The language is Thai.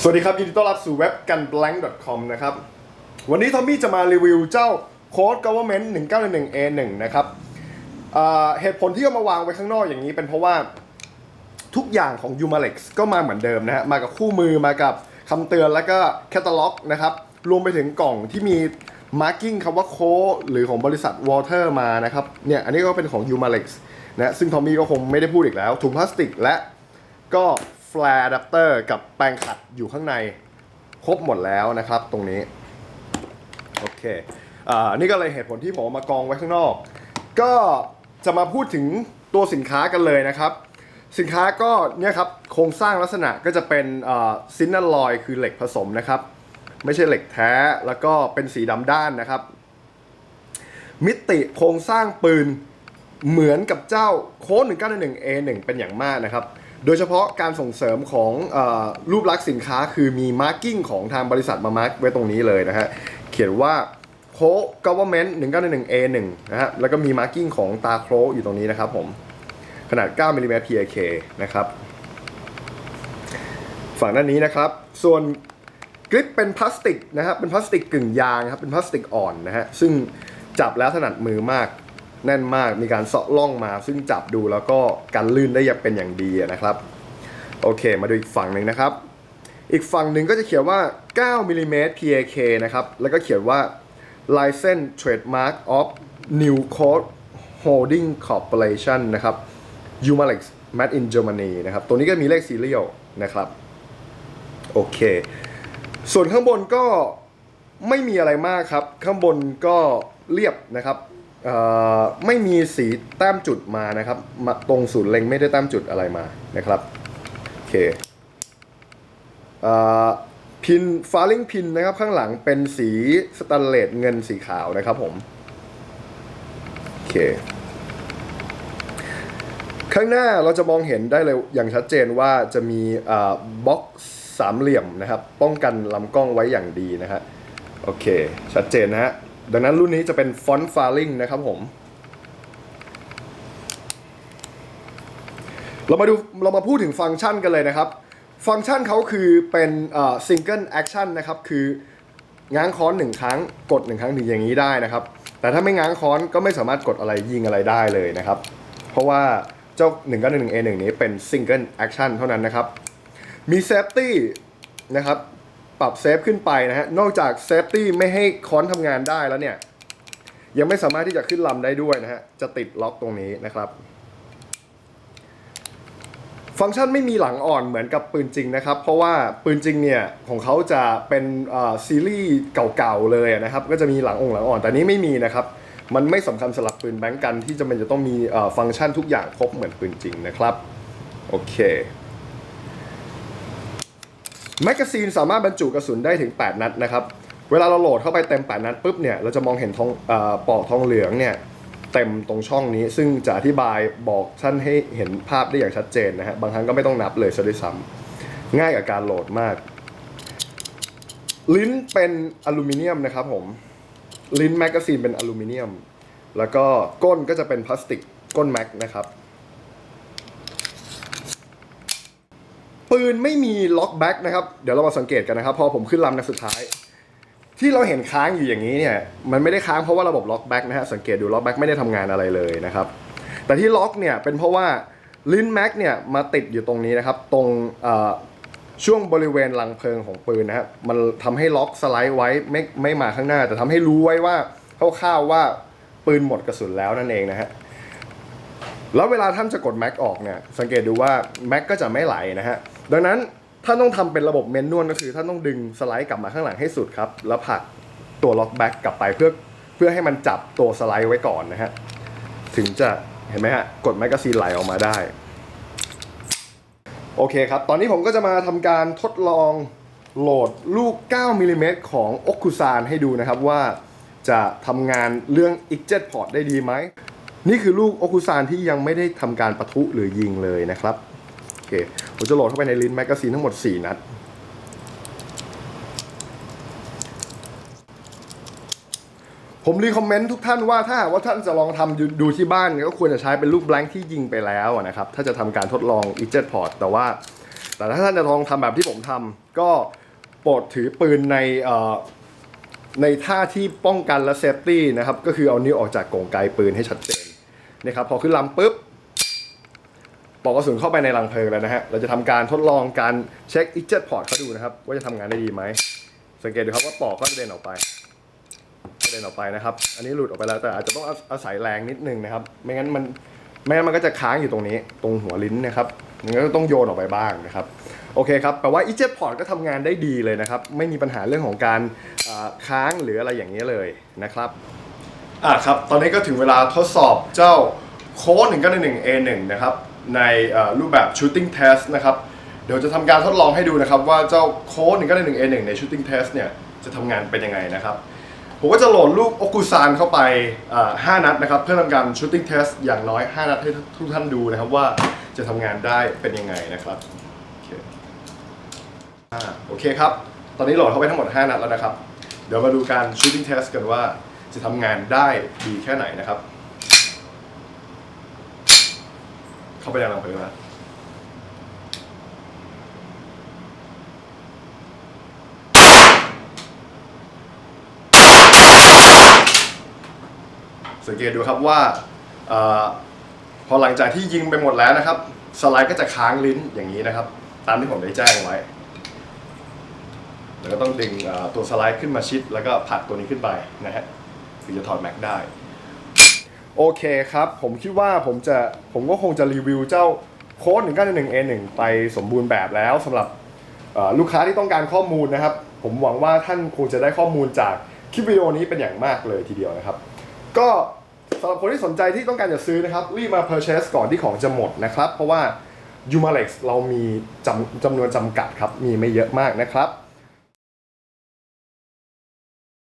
สวัสดีครับ ยินดีต้อนรับสู่เว็บกัน blank com นะครับ วันนี้ทอมมี่จะมารีวิวเจ้าโค้ด government 1911 a 1 นะครับเหตุผลที่เอามาวางไว้ข้างนอกอย่างนี้เป็นเพราะว่าทุกอย่างของ u m a l e x ก็มาเหมือนเดิมนะฮะ มากับคู่มือมากับคำเตือนแล้วก็แคตตาล็อกนะครับ รวมไปถึงกล่องที่มี marking คำว่าโค้ดหรือของบริษัท Water มานะครับ เนี่ยอันนี้ก็เป็นของ u m a l e x นะซึ่งทอมมี่ก็คงไม่ได้พูดอีกแล้ว ถุงพลาสติกและก็ แฟลร์อะแดปเตอร์กับแปรงขัดอยู่ข้างในครบหมดแล้วนะครับตรงนี้ โอเคอ่านี่ก็เลยเหตุผลที่ผมเอามากองไว้ข้างนอก ก็จะมาพูดถึงตัวสินค้ากันเลยนะครับ สินค้าก็เนี่ยครับโครงสร้างลักษณะก็จะเป็นซินนัลลอยคือเหล็กผสมนะครับ ไม่ใช่เหล็กแท้แล้วก็เป็นสีดำด้านนะครับ มิติโครงสร้างปืนเหมือนกับเจ้าโค้ด1911 A1 เป็นอย่างมากนะครับ โดยเฉพาะการส่งเสริมของอรูปลักษณ์สินค้าคือมีมาร์กิ้งของทางบริษัทมามาร์กไว้ตรงนี้เลยนะฮะ เขียนว่าโค้ government 1911 A1 นะฮะ แล้วก็มีมาร์กิ้งของตาโครอยู่ตรงนี้นะครับผม ขนาด 9มิลลิเมตร PAK นะครับ ฝั่งด้านนี้นะครับ ส่วนกริปเป็นพลาสติกนะครับ เป็นพลาสติกกึ่งยางครับ เป็นพลาสติกอ่อนนะฮะ ซึ่งจับแล้วถนัดมือมาก แน่นมากมีการเสาะล่องมา ซึ่งจับดูแล้วก็กันลื่นได้อย่างเป็นอย่างดีนะครับโอเค มาดูอีกฝั่งหนึ่งนะครับ อีกฝั่งหนึ่งก็จะเขียนว่า9มิลลิเมตร PAK นะครับ แล้วก็เขียนว่า License Trademark of New Code Holding Corporation นะครับ u m a l e x Made in Germany นะครับ ตัวนี้ก็มีเลขซีเรียลนะครับ โอเค ส่วนข้างบนก็ไม่มีอะไรมากครับ ข้างบนก็เรียบนะครับ ไม่มีสีแต้มจุดมานะครับมาตรงศูนย์เล็งไม่ได้แต้มจุดอะไรมานะครับโอเคพินฟาลิงพินนะครับข้างหลังเป็นสีสแตนเลสเงินสีขาวนะครับผมโอเคข้างหน้าเราจะมองเห็นได้เลยอย่างชัดเจนว่าจะมีบล็อกสามเหลี่ยมนะครับ ป้องกันลำกล้องไว้อย่างดีนะฮะโอเค ชัดเจนนะฮะ ดังนั้นรุ่นนี้จะเป็นฟอนต์ฟาลิงนะครับผม เรามาดูเรามาพูดถึงฟังก์ชันกันเลยนะครับ ฟังก์ชันเขาคือเป็นซิงเกิลแอคชั่นนะครับ คือง้างค้อนหนึ่งครั้ง กดหนึ่งครั้งถึงอย่างนี้ได้นะครับ แต่ถ้าไม่ง้างค้อนก็ไม่สามารถกดอะไรยิงอะไรได้เลยนะครับ เพราะว่าเจ้า1 9 1 A1 นี้เป็น Single Action เท่านั้นนะครับ มี Safety นะครับ ปรับเซฟขึ้นไปนะฮะ นอกจาก Safety ไม่ให้ค้อนทำงานได้แล้วเนี่ย ยังไม่สามารถที่จะขึ้นลำได้ด้วยนะฮะ จะติดล็อกตรงนี้นะครับ ฟังก์ชันไม่มีหลังอ่อนเหมือนกับปืนจริงนะครับ เพราะว่าปืนจริงเนี่ย ของเขาจะเป็นซีรีส์เก่าๆเลยนะครับ ก็จะมีหลังองค์หลังอ่อน แต่นี้ไม่มีนะครับ มันไม่สำคัญสำหรับปืนแบงก์กันที่จะมันจะต้องมีฟังก์ชันทุกอย่างครบเหมือนปืนจริงนะครับ โอเค แมกกาซีนสามารถบรรจุกระสุนได้ถึง 8 นัดนะครับ เวลาเราโหลดเข้าไปเต็ม 8 นัดปุ๊บเนี่ยเราจะมองเห็นทองอปอกทองเหลืองเนี่ยเต็มตรงช่องนี้ ซึ่งจะอธิบายบอกท่านให้เห็นภาพได้อย่างชัดเจนนะฮะบางครั้งก็ไม่ต้องนับเลยซะด้วยซ้ำง่ายกับการโหลดมาก ลิ้นเป็นอลูมิเนียมนะครับผมลิ้นแมกกาซีนเป็นอลูมิเนียม แล้วก็ก้นก็จะเป็นพลาสติกก้นแม็กนะครับ ปืนไม่มีล็อกแบ็กนะครับ เดี๋ยวเรามาสังเกตกันนะครับ พอผมขึ้นลำในสุดท้าย ที่เราเห็นค้างอยู่อย่างนี้เนี่ย มันไม่ได้ค้างเพราะว่าระบบล็อกแบ็กนะฮะ สังเกตดูล็อกแบ็กไม่ได้ทำงานอะไรเลยนะครับ แต่ที่ล็อกเนี่ยเป็นเพราะว่าลิ้นแม็กเนี่ยมาติดอยู่ตรงนี้นะครับ ตรงช่วงบริเวณรังเพลิงของปืนนะฮะมันทำให้ล็อกสไลด์ไว้ไม่ไม่มาข้างหน้า แต่ทำให้รู้ไว้ว่าคร่าวๆว่าปืนหมดกระสุนแล้วนั่นเองนะฮะแล้วเวลาท่านจะกดแม็กออกเนี่ยสังเกตดูว่าแม็กก็จะไม่ไหลนะฮะ ดังนั้นท่านต้องทำเป็นระบบเมนนวลก็คือท่านต้องดึงสไลด์กลับมาข้างหลังให้สุดครับ แล้วผลักตัวล็อกแบ็กกลับไปเพื่อเพื่อให้มันจับตัวสไลด์ไว้ก่อนนะฮะถึงจะเห็นไหมฮะกดแมกกาซีนไหลออกมาได้ โอเคครับ ตอนนี้ผมก็จะมาทำการทดลองโหลดลูก 9มิลลิเมตรของโอคุซานให้ดูนะครับว่าจะทำงานเรื่อง i กเจ็ตพอร์ตได้ดีไหม นี่คือลูกโอคุซานที่ยังไม่ได้ทำการปะทุหรือยิงเลยนะครับ เคผมจะโหลดเข้าไปในลิ้นแมกกาซีนทั้งหมด 4 นัด ผมรีคอมเมนต์ทุกท่านว่าถ้าหากว่าท่านจะลองทำดูที่บ้านก็ควรจะใช้เป็นลูกแบงค์ที่ยิงไปแล้วนะครับ ถ้าจะทำการทดลอง e j e t port แต่ว่า แต่ถ้าท่านจะลองทำแบบที่ผมทำก็โปรดถือปืนในในท่าที่ป้องกันและเซฟตี้นะครับ ก็คือเอานิ้วออกจากกรงไกปืนให้ชัดเจนนะครับพอขึ้นลำปุ๊บ ปอกกระสุนเข้าไปในรังเพลิงแล้วนะฮะ เราจะทำการทดลองการเช็คอิจเจ็ตพอร์ตเขาดูนะครับ ว่าจะทำงานได้ดีไหม สังเกตดูครับว่าปอกก็กระเด็นออกไปกระเด็นออกไปนะครับ อันนี้หลุดออกไปแล้วแต่อาจจะต้องอาอาศัยแรงนิดนึงนะครับ ไม่งั้นมันไม่งั้นมันก็จะค้างอยู่ตรงนี้ ตรงหัวลิ้นนะครับมันก็ต้องโยนออกไปบ้างนะครับ โอเคครับ แปลว่า e j e t Port ก็ทำงานได้ดีเลยนะครับ ไม่มีปัญหาเรื่องของการค้างหรืออะไรอย่างนี้เลยนะครับ อะครับ ตอนนี้ก็ถึงเวลาทดสอบเจ้าโค้ด191 A1 นะครับ ในรูปแบบ shooting test นะครับเดี๋ยวจะทำการทดลองให้ดูนะครับ ว่าเจ้าโค้ด191 A1 ใน shooting test เนี่ยจะทำงานเป็นยังไงนะครับ ผมก็จะโหลดลูกโอกุซานเข้าไปอ่า5นัดนะครับ เพื่อทำการ shooting test อย่างน้อย 5 นัดให้ทุกท่านดูนะครับว่าจะทำงานได้เป็นยังไงนะครับโอเคอ่าโอเคครับ ตอนนี้โหลดเข้าไปทั้งหมด 5 นัดแล้วนะครับ เดี๋ยวมาดูการ shooting test กันว่าจะทำงานได้ดีแค่ไหนนะครับ เข้าไปในรังเพลิงแล้วสังเกตดูครับว่าอพอหลังจากที่ยิงไปหมดแล้วนะครับ สไลด์ก็จะค้างลิ้นอย่างนี้นะครับ ตามที่ผมได้แจ้งไว้ แล้วก็ต้องดึงตัวสไลด์ขึ้นมาชิด แล้วก็ผลักตัวนี้ขึ้นไปนะฮะถึงจะถอดแม็กได้ โอเคครับ ผมคิดว่าผมจะผมก็คงจะรีวิวเจ้าโค้ด191 A1 ไปสมบูรณ์แบบแล้วสำหรับลูกค้าที่ต้องการข้อมูลนะครับ ผมหวังว่าท่านคงจะได้ข้อมูลจากคลิปวิดีโอนี้เป็นอย่างมากเลยทีเดียวนะครับ ก็สำหรับคนที่สนใจที่ต้องการจะซื้อนะครับ รีบมา purchase ก่อนที่ของจะหมดนะครับ เพราะว่า u m a l e x เรามีจำจำนวนจำกัดครับ มีไม่เยอะมากนะครับ